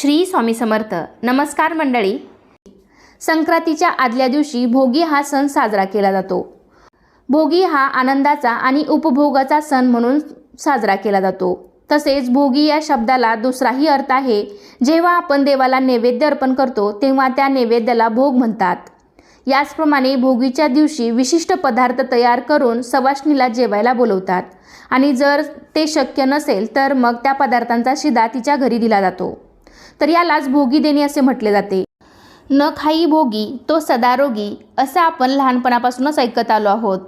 श्री स्वामी समर्थ. नमस्कार मंडळी. संक्रांतीच्या आदल्या दिवशी भोगी हा सण साजरा केला जातो. भोगी हा आनंदाचा आणि उपभोगाचा सण म्हणून साजरा केला जातो. तसेच भोगी या शब्दाला दुसराही अर्थ आहे. जेव्हा आपण देवाला नैवेद्य अर्पण करतो तेव्हा त्या नैवेद्याला भोग म्हणतात. याचप्रमाणे भोगीच्या दिवशी विशिष्ट पदार्थ तयार करून सवाष्णीला जेवायला बोलवतात. आणि जर ते शक्य नसेल तर मग त्या पदार्थांचा शिदा तिच्या घरी दिला जातो. तर यालाच भोगी देणे असे म्हटले जाते. न खाई भोगी तो सदारोगी असं आपण लहानपणापासूनच ऐकत आलो आहोत.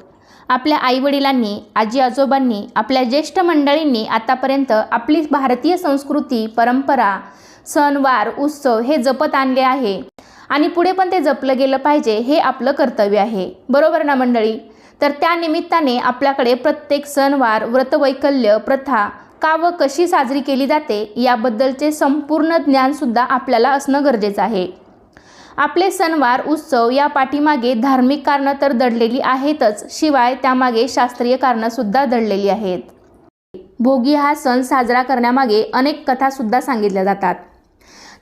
आपल्या आईवडिलांनी आजी आजोबांनी आपल्या ज्येष्ठ मंडळींनी आतापर्यंत आपली भारतीय संस्कृती परंपरा सणवार उत्सव हे जपत आणले आहे. आणि पुढे पण ते जपलं गेलं पाहिजे हे आपलं कर्तव्य आहे. बरोबर ना मंडळी? तर त्या निमित्ताने आपल्याकडे प्रत्येक सणवार व्रतवैकल्य प्रथा का व कशी साजरी केली जाते याबद्दलचे संपूर्ण ज्ञानसुद्धा आपल्याला असणं गरजेचं आहे. आपले सणवार उत्सव या पाठीमागे धार्मिक कारणं तर दडलेली आहेतच शिवाय त्यामागे शास्त्रीय कारणंसुद्धा दडलेली आहेत. भोगी हा सण साजरा करण्यामागे अनेक कथासुद्धा सांगितल्या जातात.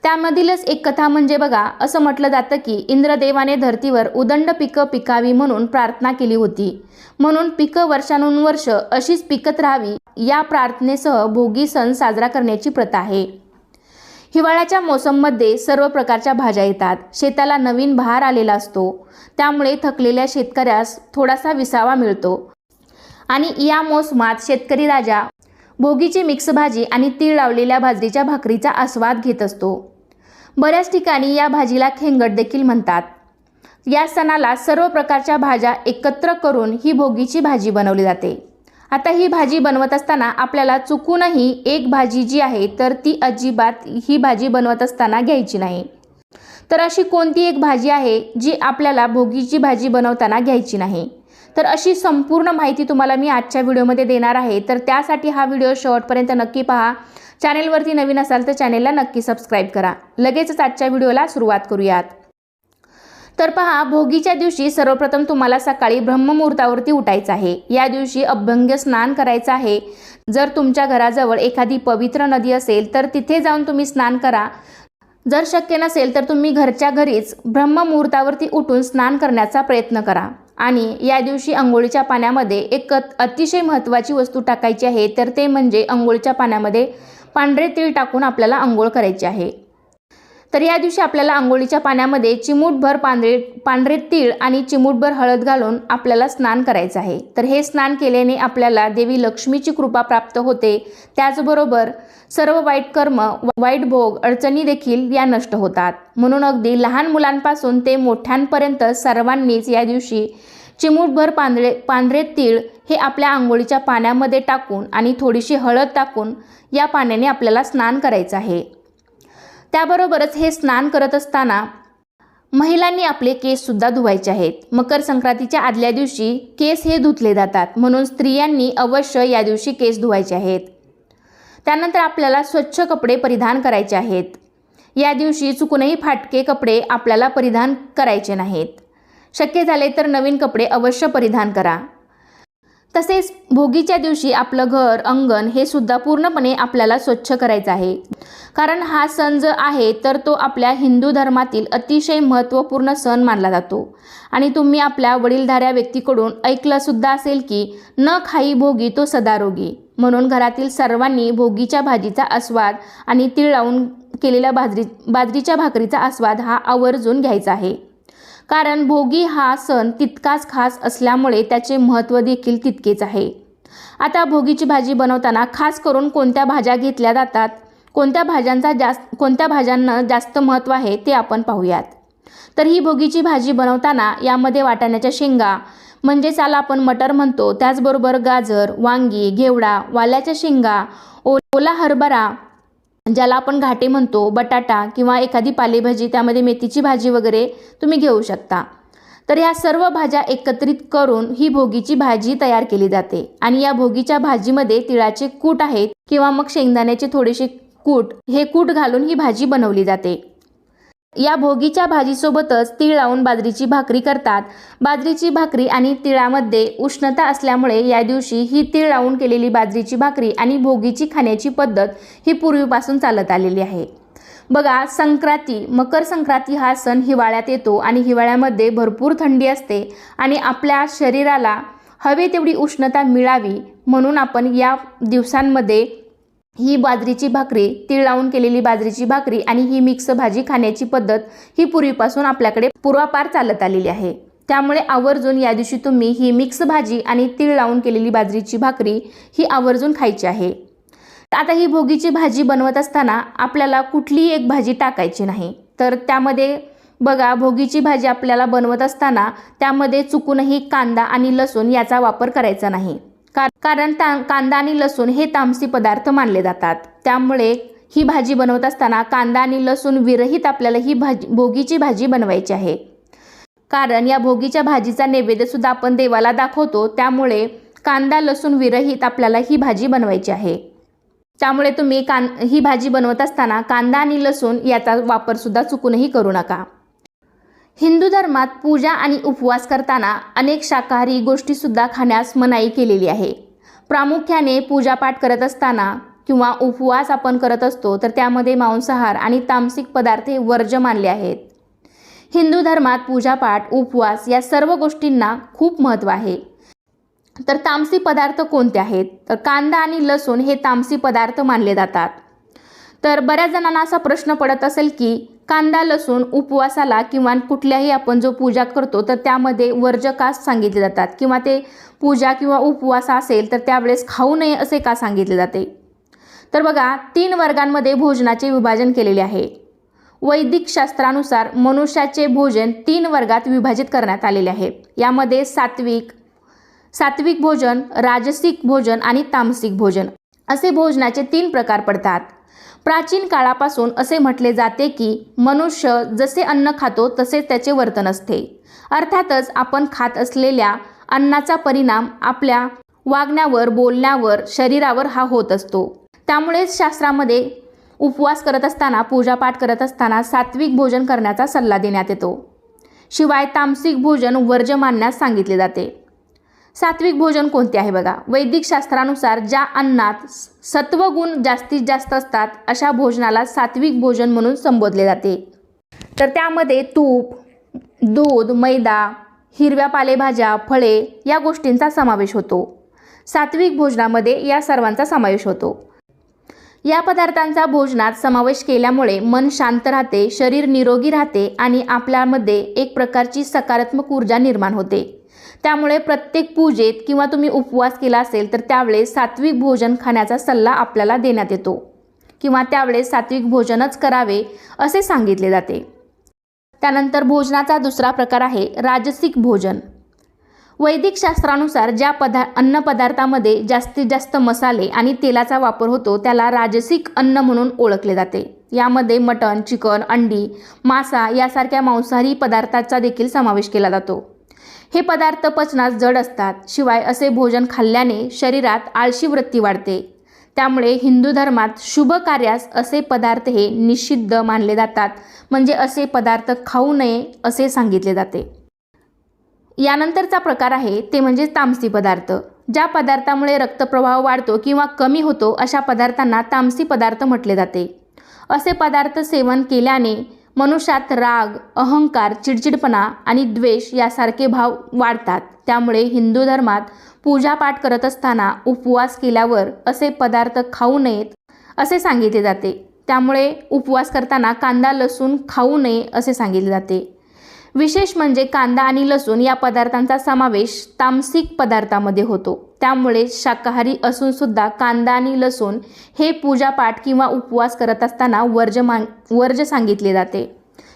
त्यामधीलच एक कथा म्हणजे बघा असं म्हटलं जातं की इंद्रदेवाने धर्तीवर उदंड पिकं पिकावी म्हणून प्रार्थना केली होती. म्हणून पिकं वर्षानुवर्ष अशीच पिकत राहावी या प्रार्थनेसह भोगी सण साजरा करण्याची प्रथा आहे. हिवाळ्याच्या मोसममध्ये सर्व प्रकारच्या भाज्या येतात. शेताला नवीन बहार आलेला असतो. त्यामुळे थकलेल्या शेतकऱ्यास थोडासा विसावा मिळतो. आणि या मोसमात शेतकरी राजा भोगीची मिक्स भाजी आणि तीळ लावलेल्या बाजरीच्या भाकरीचा आस्वाद घेत असतो. बऱ्याच ठिकाणी या भाजीला खेंगट देखील म्हणतात. या सणाला सर्व प्रकारच्या भाज्या एकत्र करून ही भोगीची भाजी बनवली जाते. आता ही भाजी बनवत असताना आपल्याला चुकूनही एक भाजी जी आहे तर ती अजिबात ही भाजी बनवत असताना घ्यायची नाही. तर अशी कोणती एक भाजी आहे जी आपल्याला भोगीची भाजी बनवताना घ्यायची नाही? तर अशी संपूर्ण माहिती तुम्हाला मी आजच्या व्हिडिओमध्ये देणार आहे. तर त्यासाठी हा व्हिडिओ शेवटपर्यंत नक्की पहा. चॅनेलवरती नवीन असाल तर चॅनेलला नक्की सबस्क्राईब करा. लगेचच आजच्या व्हिडिओला सुरुवात करूयात. तर पहा भोगीच्या दिवशी सर्वप्रथम तुम्हाला सकाळी ब्रह्ममुहूर्तावरती उठायचं आहे. या दिवशी अभ्यंग स्नान करायचं आहे. जर तुमच्या घराजवळ एखादी पवित्र नदी असेल तर तिथे जाऊन तुम्ही स्नान करा. जर शक्य नसेल तर तुम्ही घरच्या घरीच ब्रह्ममुहूर्तावरती उठून स्नान करण्याचा प्रयत्न करा. आणि या दिवशी अंघोळीच्या पाण्यामध्ये एक अतिशय महत्त्वाची वस्तू टाकायची आहे तर ते म्हणजे अंघोळीच्या पाण्यामध्ये पांढरे तीळ टाकून आपल्याला आंघोळ करायची आहे. तर या दिवशी आपल्याला आंघोळीच्या पाण्यामध्ये चिमूटभर पांढरे पांढरे तीळ आणि चिमूटभर हळद घालून आपल्याला स्नान करायचं आहे. तर हे स्नान केल्याने आपल्याला देवी लक्ष्मीची कृपा प्राप्त होते. त्याचबरोबर सर्व वाईट कर्म वाईट भोग अडचणी देखील या नष्ट होतात. म्हणून अगदी लहान मुलांपासून ते मोठ्यांपर्यंत सर्वांनीच या दिवशी चिमूटभर पांढरे पांढरे तीळ हे आपल्या आंघोळीच्या पाण्यामध्ये टाकून आणि थोडीशी हळद टाकून या पाण्याने आपल्याला स्नान करायचं आहे. त्याबरोबरच हे स्नान करत असताना महिलांनी आपले केससुद्धा धुवायचे आहेत. मकर संक्रांतीच्या आदल्या दिवशी केस हे धुतले जातात म्हणून स्त्रियांनी अवश्य या दिवशी केस धुवायचे आहेत. त्यानंतर आपल्याला स्वच्छ कपडे परिधान करायचे आहेत. या दिवशी चुकूनही फाटके कपडे आपल्याला परिधान करायचे नाहीत. शक्य झाले तर नवीन कपडे अवश्य परिधान करा. तसेच भोगीच्या दिवशी आपलं घर अंगण हे सुद्धा पूर्णपणे आपल्याला स्वच्छ करायचं आहे. कारण हा सण जो आहे तर तो आपल्या हिंदू धर्मातील अतिशय महत्त्वपूर्ण सण मानला जातो. आणि तुम्ही आपल्या वडीलधाऱ्या व्यक्तीकडून ऐकलंसुद्धा असेल की न खाई भोगी तो सदारोगी. म्हणून घरातील सर्वांनी भोगीच्या भाजीचा आस्वाद आणि तीळ लावून केलेल्या बाजरी बाजरीच्या भाकरीचा आस्वाद हा आवर्जून घ्यायचा आहे. कारण भोगी हा सण तितकाच खास असल्यामुळे त्याचे महत्त्व देखील तितकेच आहे. आता भोगीची भाजी बनवताना खास करून कोणत्या भाज्या घेतल्या जातात कोणत्या भाज्यांचा जास्त कोणत्या भाज्यांना जास्त महत्त्व आहे ते आपण पाहूयात. तर ही भोगीची भाजी बनवताना यामध्ये वाटाण्याच्या शेंगा म्हणजेच त्याला आपण मटर म्हणतो त्याचबरोबर गाजर वांगी घेवडा वाल्याच्या शेंगा ओला हरभरा ज्याला आपण घाटे म्हणतो बटाटा किंवा एखादी पालेभाजी त्यामध्ये मेथीची भाजी वगैरे तुम्ही घेऊ शकता. तर ह्या सर्व भाज्या एकत्रित करून ही भोगीची भाजी तयार केली जाते. आणि या भोगीच्या भाजीमध्ये तिळाचे कूट आहेत किंवा मग शेंगदाण्याचे थोडेसे कूट हे कूट घालून ही भाजी बनवली जाते. या भोगीच्या भाजीसोबतच तीळ लावून बाजरीची भाकरी करतात. बाजरीची भाकरी आणि तिळामध्ये उष्णता असल्यामुळे या दिवशी ही तीळ लावून केलेली बाजरीची भाकरी आणि भोगीची खाण्याची पद्धत ही पूर्वीपासून चालत आलेली आहे. बघा संक्रांती मकर संक्रांती हा सण हिवाळ्यात येतो आणि हिवाळ्यामध्ये भरपूर थंडी असते आणि आपल्या शरीराला हवे तेवढी उष्णता मिळावी म्हणून आपण या दिवसांमध्ये ही बाजरीची भाकरी तीळ लावून केलेली बाजरीची भाकरी आणि ही मिक्स भाजी खाण्याची पद्धत ही पूर्वीपासून आपल्याकडे पूर्वापार चालत आलेली आहे. त्यामुळे आवर्जून या दिवशी तुम्ही ही मिक्स भाजी आणि तीळ लावून केलेली बाजरीची भाकरी ही आवर्जून खायची आहे. आता ही भोगीची भाजी बनवत असताना आपल्याला कुठलीही एक भाजी टाकायची नाही. तर त्यामध्ये बघा भोगीची भाजी आपल्याला बनवत असताना त्यामध्ये चुकूनही कांदा आणि लसूण याचा वापर करायचा नाही. कारण ता कांदा आणि लसूण हे तामसी पदार्थ मानले जातात. त्यामुळे ही भाजी बनवत असताना कांदा आणि लसूण विरहित आपल्याला ही भाजी भोगीची भाजी बनवायची आहे. कारण या भोगीच्या भाजीचा नैवेद्यसुद्धा आपण देवाला दाखवतो त्यामुळे कांदा लसूण विरहित आपल्याला ही भाजी बनवायची आहे. त्यामुळे तुम्ही कां ही भाजी बनवत असताना कांदा आणि लसूण याचा वापरसुद्धा चुकूनही करू नका. हिंदू धर्मात पूजा आणि उपवास करताना अनेक शाकाहारी गोष्टीसुद्धा खाण्यास मनाई केलेली आहे. प्रामुख्याने पूजापाठ करत असताना किंवा उपवास आपण करत असतो तर त्यामध्ये मांसाहार आणि तामसिक पदार्थ हे वर्ज्य मानले आहेत. हिंदू धर्मात पूजापाठ उपवास या सर्व गोष्टींना खूप महत्त्व आहे. तर तामसी पदार्थ कोणते आहेत? तर कांदा आणि लसूण हे तामसी पदार्थ मानले जातात. तर बऱ्याच जणांना असा प्रश्न पडत असेल की कांदा लसूण उपवासाला किंवा कुठल्याही आपण जो पूजा करतो तर त्यामध्ये वर्ज का सांगितले जातात? किंवा ते पूजा किंवा उपवास असेल तर त्यावेळेस खाऊ नये असे का सांगितले जाते? तर बघा तीन वर्गांमध्ये भोजनाचे विभाजन केलेले आहे. वैदिक शास्त्रानुसार मनुष्याचे भोजन तीन वर्गात विभाजित करण्यात आलेले आहे. यामध्ये सात्विक सात्विक भोजन राजसिक भोजन आणि तामसिक भोजन. असे भोजनाचे तीन प्रकार पडतात. प्राचीन काळापासून असे म्हटले जाते की मनुष्य जसे अन्न खातो तसे त्याचे वर्तन असते. अर्थातच आपण खात असलेल्या अन्नाचा परिणाम आपल्या वागण्यावर बोलण्यावर शरीरावर हा होत असतो. त्यामुळेच शास्त्रामध्ये उपवास करत असताना पूजापाठ करत असताना सात्विक भोजन करण्याचा सल्ला देण्यात येतो. शिवाय तामसिक भोजन वर्ज मानण्यास सांगितले जाते. सात्विक भोजन कोणते आहे बघा? वैदिक शास्त्रानुसार ज्या अन्नात सत्वगुण जास्तीत जास्त असतात अशा भोजनाला सात्विक भोजन म्हणून संबोधले जाते. तर त्यामध्ये तूप दूध मैदा हिरव्या पालेभाज्या फळे या गोष्टींचा समावेश होतो. सात्विक भोजनामध्ये या सर्वांचा समावेश होतो. या पदार्थांचा भोजनात समावेश केल्यामुळे मन शांत राहते शरीर निरोगी राहते आणि आपल्यामध्ये एक प्रकारची सकारात्मक ऊर्जा निर्माण होते. त्यामुळे प्रत्येक पूजेत किंवा तुम्ही उपवास केला असेल तर त्यावेळेस सात्विक भोजन खाण्याचा सल्ला आपल्याला देण्यात येतो किंवा त्यावेळेस सात्विक भोजनच करावे असे सांगितले जाते. त्यानंतर भोजनाचा दुसरा प्रकार आहे राजसिक भोजन. वैदिक शास्त्रानुसार ज्या पदा अन्नपदार्थामध्ये जास्तीत जास्त मसाले आणि तेलाचा वापर होतो त्याला राजसिक अन्न म्हणून ओळखले जाते. यामध्ये मटण चिकन अंडी मासा यासारख्या मांसाहारी पदार्थाचा देखील समावेश केला जातो. हे पदार्थ पचनास जड असतात. शिवाय असे भोजन खाल्ल्याने शरीरात आळशी वृत्ती वाढते. त्यामुळे हिंदू धर्मात शुभ कार्यास असे पदार्थ हे निषिद्ध मानले जातात. म्हणजे असे पदार्थ खाऊ नये असे सांगितले जाते. यानंतरचा प्रकार आहे ते म्हणजे तामसी पदार्थ. ज्या पदार्थामुळे रक्तप्रवाह वाढतो किंवा कमी होतो अशा पदार्थांना तामसी पदार्थ म्हटले जाते. असे पदार्थ सेवन केल्याने मनुष्यात राग अहंकार चिडचिडपणा आणि द्वेष यासारखे भाव वाढतात. त्यामुळे हिंदू धर्मात पूजापाठ करत असताना उपवास केल्यावर असे पदार्थ खाऊ नयेत असे सांगितले जाते. त्यामुळे उपवास करताना कांदा लसूण खाऊ नये असे सांगितले जाते. विशेष म्हणजे कांदा आणि लसूण या पदार्थांचा समावेश तामसिक पदार्थामध्ये होतो. त्यामुळे शाकाहारी असून सुद्धा कांदा आणि लसूण हे पूजापाठ किंवा उपवास करत असताना वर्ज मान वर्ज सांगितले जाते.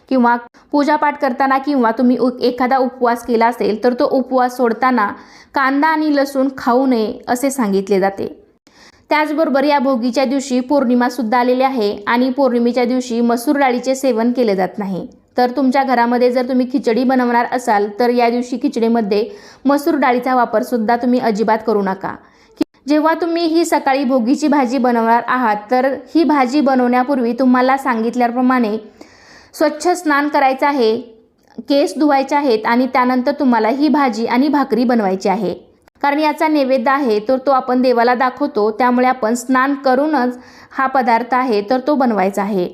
किंवा पूजापाठ करताना किंवा तुम्ही एखादा उपवास केला असेल तर तो उपवास सोडताना कांदा आणि लसूण खाऊ नये असे सांगितले जाते. त्याचबरोबर या भोगीच्या दिवशी पौर्णिमासुद्धा आलेली आहे आणि पौर्णिमेच्या दिवशी मसूर डाळीचे सेवन केले जात नाही. तर तुमच्या घरामध्ये जर तुम्ही खिचडी बनवणार असाल तर या दिवशी खिचडीमध्ये मसूर डाळीचा वापरसुद्धा तुम्ही अजिबात करू नका. जेव्हा तुम्ही ही सकाळी भोगीची भाजी बनवणार आहात तर ही भाजी बनवण्यापूर्वी तुम्हाला सांगितल्याप्रमाणे स्वच्छ स्नान करायचं आहे केस धुवायचे आहेत आणि त्यानंतर तुम्हाला ही भाजी आणि भाकरी बनवायची आहे. कारण याचा नैवेद्य आहे तर तो आपण देवाला दाखवतो त्यामुळे आपण स्नान करूनच हा पदार्थ आहे तर तो बनवायचा आहे.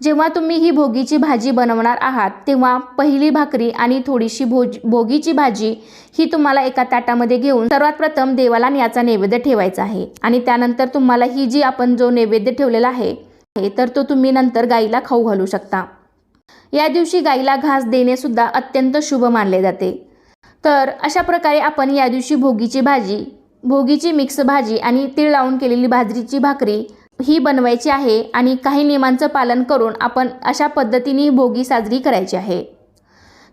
जेव्हा तुम्ही ही भोगीची भाजी बनवणार आहात तेव्हा पहिली भाकरी आणि थोडीशी भोज भोगीची भाजी ही तुम्हाला एका ताटामध्ये घेऊन सर्वात प्रथम देवाला याचा नैवेद्य ठेवायचा आहे. आणि त्यानंतर तुम्हाला ही जी आपण जो नैवेद्य ठेवलेला आहे तर तो तुम्ही नंतर गाईला खाऊ घालू शकता. या दिवशी गाईला घास देणे सुद्धा अत्यंत शुभ मानले जाते. तर अशा प्रकारे आपण या दिवशी भोगीची भाजी भोगीची मिक्स भाजी आणि तीळ लावून केलेली बाजरीची भाकरी ही बनवायची आहे आणि काही नियमांचं पालन करून आपण अशा पद्धतीने भोगी साजरी करायची आहे.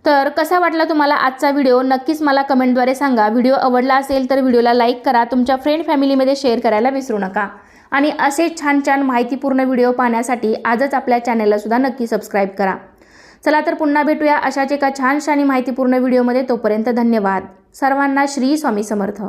तर कसा वाटला तुम्हाला आजचा व्हिडिओ? नक्कीच मला कमेंटद्वारे सांगा. व्हिडिओ आवडला असेल तर व्हिडिओला लाईक करा. तुमच्या फ्रेंड फॅमिलीमध्ये शेअर करायला विसरू नका. आणि असे छान छान माहितीपूर्ण व्हिडिओ पाहण्यासाठी आजच आपल्या चॅनललासुद्धा नक्की सबस्क्राईब करा. चला तर पुन्हा भेटूया अशाच एका छानशा आणि माहितीपूर्ण व्हिडिओमध्ये. तोपर्यंत धन्यवाद. सर्वांना श्री स्वामी समर्थ.